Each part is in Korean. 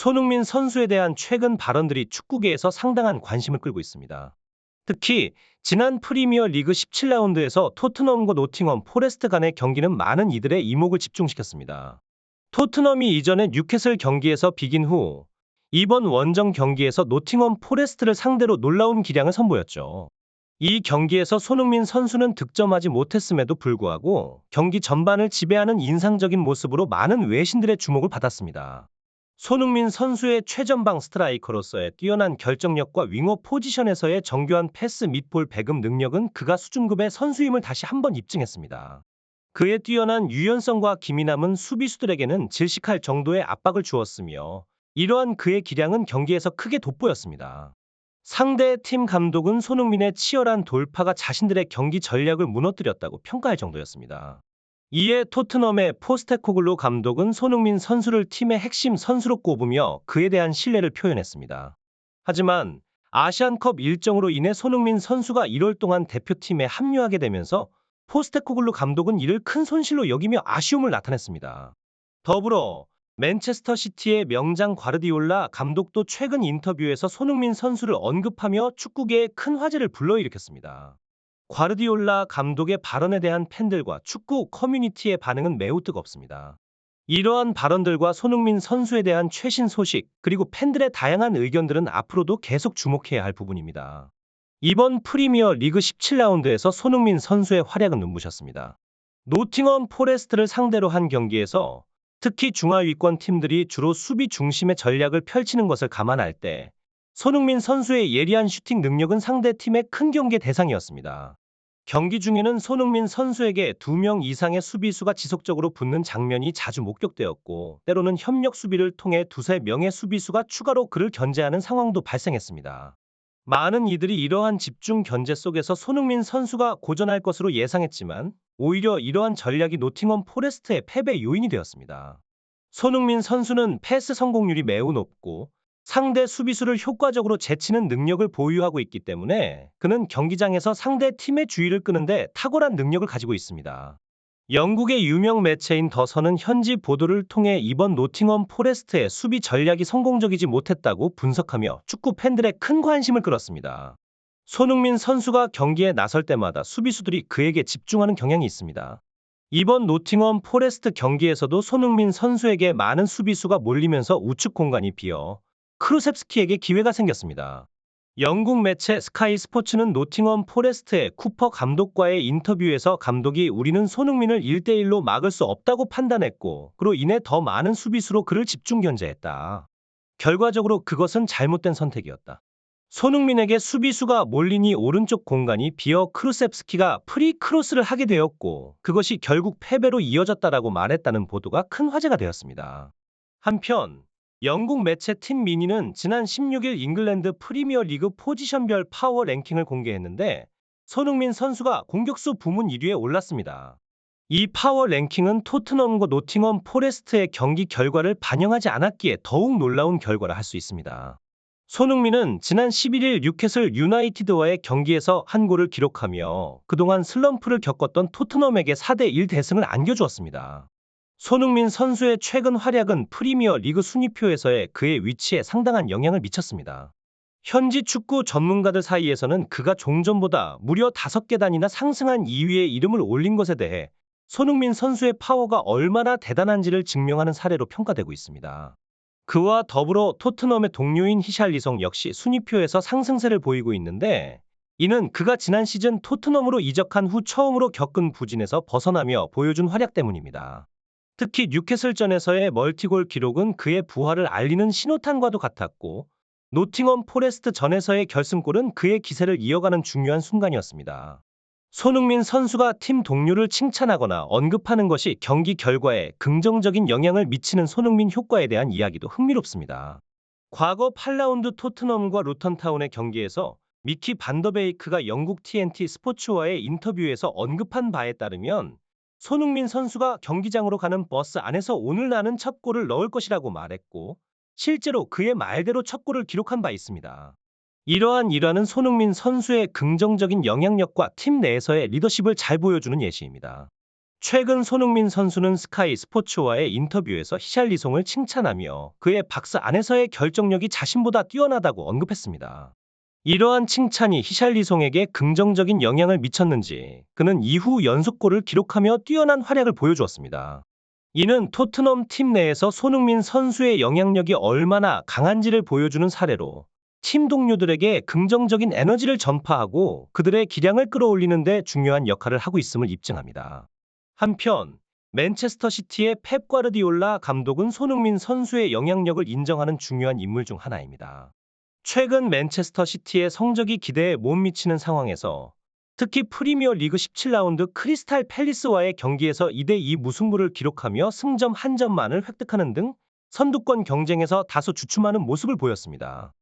손흥민 선수에 대한 최근 발언들이 축구계에서 상당한 관심을 끌고 있습니다. 특히 지난 프리미어 리그 17라운드에서 토트넘과 노팅엄 포레스트 간의 경기는 많은 이들의 이목을 집중시켰습니다. 토트넘이 이전에 뉴캐슬 경기에서 비긴 후 이번 원정 경기에서 노팅엄 포레스트를 상대로 놀라운 기량을 선보였죠. 이 경기에서 손흥민 선수는 득점하지 못했음에도 불구하고 경기 전반을 지배하는 인상적인 모습으로 많은 외신들의 주목을 받았습니다. 손흥민 선수의 최전방 스트라이커로서의 뛰어난 결정력과 윙어 포지션에서의 정교한 패스 및 볼 배급 능력은 그가 수준급의 선수임을 다시 한번 입증했습니다. 그의 뛰어난 유연성과 기민함은 수비수들에게는 질식할 정도의 압박을 주었으며 이러한 그의 기량은 경기에서 크게 돋보였습니다. 상대 팀 감독은 손흥민의 치열한 돌파가 자신들의 경기 전략을 무너뜨렸다고 평가할 정도였습니다. 이에 토트넘의 포스테코글로 감독은 손흥민 선수를 팀의 핵심 선수로 꼽으며 그에 대한 신뢰를 표현했습니다. 하지만 아시안컵 일정으로 인해 손흥민 선수가 1월 동안 대표팀에 합류하게 되면서 포스테코글로 감독은 이를 큰 손실로 여기며 아쉬움을 나타냈습니다. 더불어 맨체스터 시티의 명장 과르디올라 감독도 최근 인터뷰에서 손흥민 선수를 언급하며 축구계에 큰 화제를 불러일으켰습니다. 과르디올라 감독의 발언에 대한 팬들과 축구 커뮤니티의 반응은 매우 뜨겁습니다. 이러한 발언들과 손흥민 선수에 대한 최신 소식, 그리고 팬들의 다양한 의견들은 앞으로도 계속 주목해야 할 부분입니다. 이번 프리미어 리그 17라운드에서 손흥민 선수의 활약은 눈부셨습니다. 노팅엄 포레스트를 상대로 한 경기에서 특히 중하위권 팀들이 주로 수비 중심의 전략을 펼치는 것을 감안할 때 손흥민 선수의 예리한 슈팅 능력은 상대 팀의 큰 경계 대상이었습니다. 경기 중에는 손흥민 선수에게 두명 이상의 수비수가 지속적으로 붙는 장면이 자주 목격되었고 때로는 협력 수비를 통해 두세 명의 수비수가 추가로 그를 견제하는 상황도 발생했습니다. 많은 이들이 이러한 집중 견제 속에서 손흥민 선수가 고전할 것으로 예상했지만 오히려 이러한 전략이 노팅엄 포레스트의 패배 요인이 되었습니다. 손흥민 선수는 패스 성공률이 매우 높고 상대 수비수를 효과적으로 제치는 능력을 보유하고 있기 때문에 그는 경기장에서 상대 팀의 주의를 끄는데 탁월한 능력을 가지고 있습니다. 영국의 유명 매체인 더선은 현지 보도를 통해 이번 노팅엄 포레스트의 수비 전략이 성공적이지 못했다고 분석하며 축구 팬들의 큰 관심을 끌었습니다. 손흥민 선수가 경기에 나설 때마다 수비수들이 그에게 집중하는 경향이 있습니다. 이번 노팅엄 포레스트 경기에서도 손흥민 선수에게 많은 수비수가 몰리면서 우측 공간이 비어 크루셉스키에게 기회가 생겼습니다. 영국 매체 스카이 스포츠는 노팅엄 포레스트의 쿠퍼 감독과의 인터뷰에서 감독이 우리는 손흥민을 1대1로 막을 수 없다고 판단했고 그로 인해 더 많은 수비수로 그를 집중 견제했다. 결과적으로 그것은 잘못된 선택이었다. 손흥민에게 수비수가 몰리니 오른쪽 공간이 비어 크루셉스키가 프리 크로스를 하게 되었고 그것이 결국 패배로 이어졌다라고 말했다는 보도가 큰 화제가 되었습니다. 한편 영국 매체 팀 미니는 지난 16일 잉글랜드 프리미어 리그 포지션별 파워 랭킹을 공개했는데 손흥민 선수가 공격수 부문 1위에 올랐습니다. 이 파워 랭킹은 토트넘과 노팅엄 포레스트의 경기 결과를 반영하지 않았기에 더욱 놀라운 결과라 할 수 있습니다. 손흥민은 지난 11일 뉴캐슬 유나이티드와의 경기에서 한 골을 기록하며 그동안 슬럼프를 겪었던 토트넘에게 4대1 대승을 안겨주었습니다. 손흥민 선수의 최근 활약은 프리미어 리그 순위표에서의 그의 위치에 상당한 영향을 미쳤습니다. 현지 축구 전문가들 사이에서는 그가 종전보다 무려 5계단이나 상승한 2위에 이름을 올린 것에 대해 손흥민 선수의 파워가 얼마나 대단한지를 증명하는 사례로 평가되고 있습니다. 그와 더불어 토트넘의 동료인 히샬리성 역시 순위표에서 상승세를 보이고 있는데 이는 그가 지난 시즌 토트넘으로 이적한 후 처음으로 겪은 부진에서 벗어나며 보여준 활약 때문입니다. 특히 뉴캐슬전에서의 멀티골 기록은 그의 부활을 알리는 신호탄과도 같았고 노팅엄 포레스트 전에서의 결승골은 그의 기세를 이어가는 중요한 순간이었습니다. 손흥민 선수가 팀 동료를 칭찬하거나 언급하는 것이 경기 결과에 긍정적인 영향을 미치는 손흥민 효과에 대한 이야기도 흥미롭습니다. 과거 8라운드 토트넘과 루턴타운의 경기에서 미키 반더베이크가 영국 TNT 스포츠와의 인터뷰에서 언급한 바에 따르면 손흥민 선수가 경기장으로 가는 버스 안에서 오늘 나는 첫 골을 넣을 것이라고 말했고 실제로 그의 말대로 첫 골을 기록한 바 있습니다. 이러한 일화는 손흥민 선수의 긍정적인 영향력과 팀 내에서의 리더십을 잘 보여주는 예시입니다. 최근 손흥민 선수는 스카이 스포츠와의 인터뷰에서 히샬리송을 칭찬하며 그의 박스 안에서의 결정력이 자신보다 뛰어나다고 언급했습니다. 이러한 칭찬이 히샬리송에게 긍정적인 영향을 미쳤는지 그는 이후 연속골을 기록하며 뛰어난 활약을 보여주었습니다. 이는 토트넘 팀 내에서 손흥민 선수의 영향력이 얼마나 강한지를 보여주는 사례로 팀 동료들에게 긍정적인 에너지를 전파하고 그들의 기량을 끌어올리는 데 중요한 역할을 하고 있음을 입증합니다. 한편 맨체스터 시티의 펩 과르디올라 감독은 손흥민 선수의 영향력을 인정하는 중요한 인물 중 하나입니다. 최근 맨체스터 시티의 성적이 기대에 못 미치는 상황에서 특히 프리미어 리그 17라운드 크리스탈 팰리스와의 경기에서 2대2 무승부를 기록하며 승점 한 점만을 획득하는 등 선두권 경쟁에서 다소 주춤하는 모습을 보였습니다.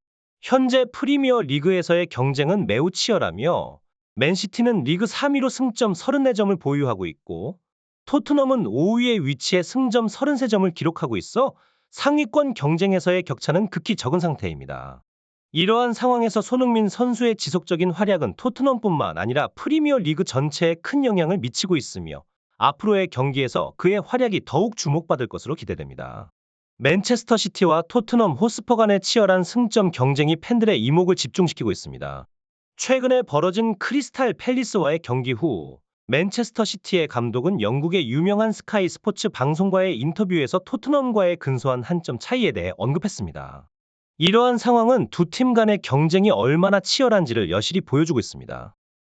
현재 프리미어 리그에서의 경쟁은 매우 치열하며 맨시티는 리그 3위로 승점 34점을 보유하고 있고 토트넘은 5위에 위치해 승점 33점을 기록하고 있어 상위권 경쟁에서의 격차는 극히 적은 상태입니다. 이러한 상황에서 손흥민 선수의 지속적인 활약은 토트넘뿐만 아니라 프리미어 리그 전체에 큰 영향을 미치고 있으며 앞으로의 경기에서 그의 활약이 더욱 주목받을 것으로 기대됩니다. 맨체스터 시티와 토트넘 호스퍼 간의 치열한 승점 경쟁이 팬들의 이목을 집중시키고 있습니다. 최근에 벌어진 크리스탈 팰리스와의 경기 후 맨체스터 시티의 감독은 영국의 유명한 스카이 스포츠 방송과의 인터뷰에서 토트넘과의 근소한 한 점 차이에 대해 언급했습니다. 이러한 상황은 두 팀 간의 경쟁이 얼마나 치열한지를 여실히 보여주고 있습니다.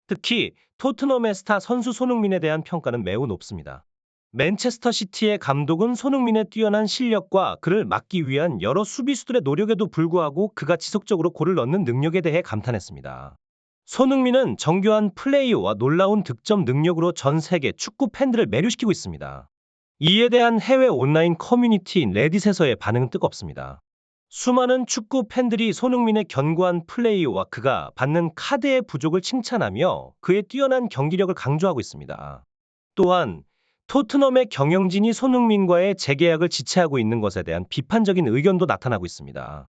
특히 토트넘의 스타 선수 손흥민에 대한 평가는 매우 높습니다. 맨체스터 시티의 감독은 손흥민의 뛰어난 실력과 그를 막기 위한 여러 수비수들의 노력에도 불구하고 그가 지속적으로 골을 넣는 능력에 대해 감탄했습니다. 손흥민은 정교한 플레이와 놀라운 득점 능력으로 전 세계 축구 팬들을 매료시키고 있습니다. 이에 대한 해외 온라인 커뮤니티인 레딧에서의 반응은 뜨겁습니다. 수많은 축구 팬들이 손흥민의 견고한 플레이와 그가 받는 카드의 부족을 칭찬하며 그의 뛰어난 경기력을 강조하고 있습니다. 또한 토트넘의 경영진이 손흥민과의 재계약을 지체하고 있는 것에 대한 비판적인 의견도 나타나고 있습니다.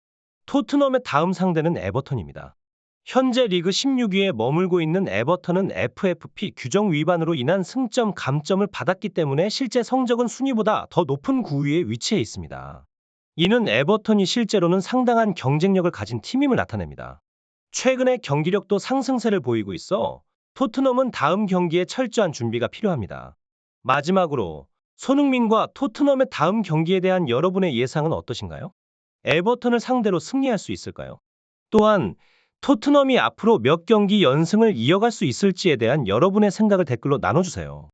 토트넘의 다음 상대는 에버턴입니다. 현재 리그 16위에 머물고 있는 에버턴은 FFP 규정 위반으로 인한 승점 감점을 받았기 때문에 실제 성적은 순위보다 더 높은 9위에 위치해 있습니다. 이는 에버턴이 실제로는 상당한 경쟁력을 가진 팀임을 나타냅니다. 최근에 경기력도 상승세를 보이고 있어 토트넘은 다음 경기에 철저한 준비가 필요합니다. 마지막으로 손흥민과 토트넘의 다음 경기에 대한 여러분의 예상은 어떠신가요? 에버턴을 상대로 승리할 수 있을까요? 또한 토트넘이 앞으로 몇 경기 연승을 이어갈 수 있을지에 대한 여러분의 생각을 댓글로 나눠주세요.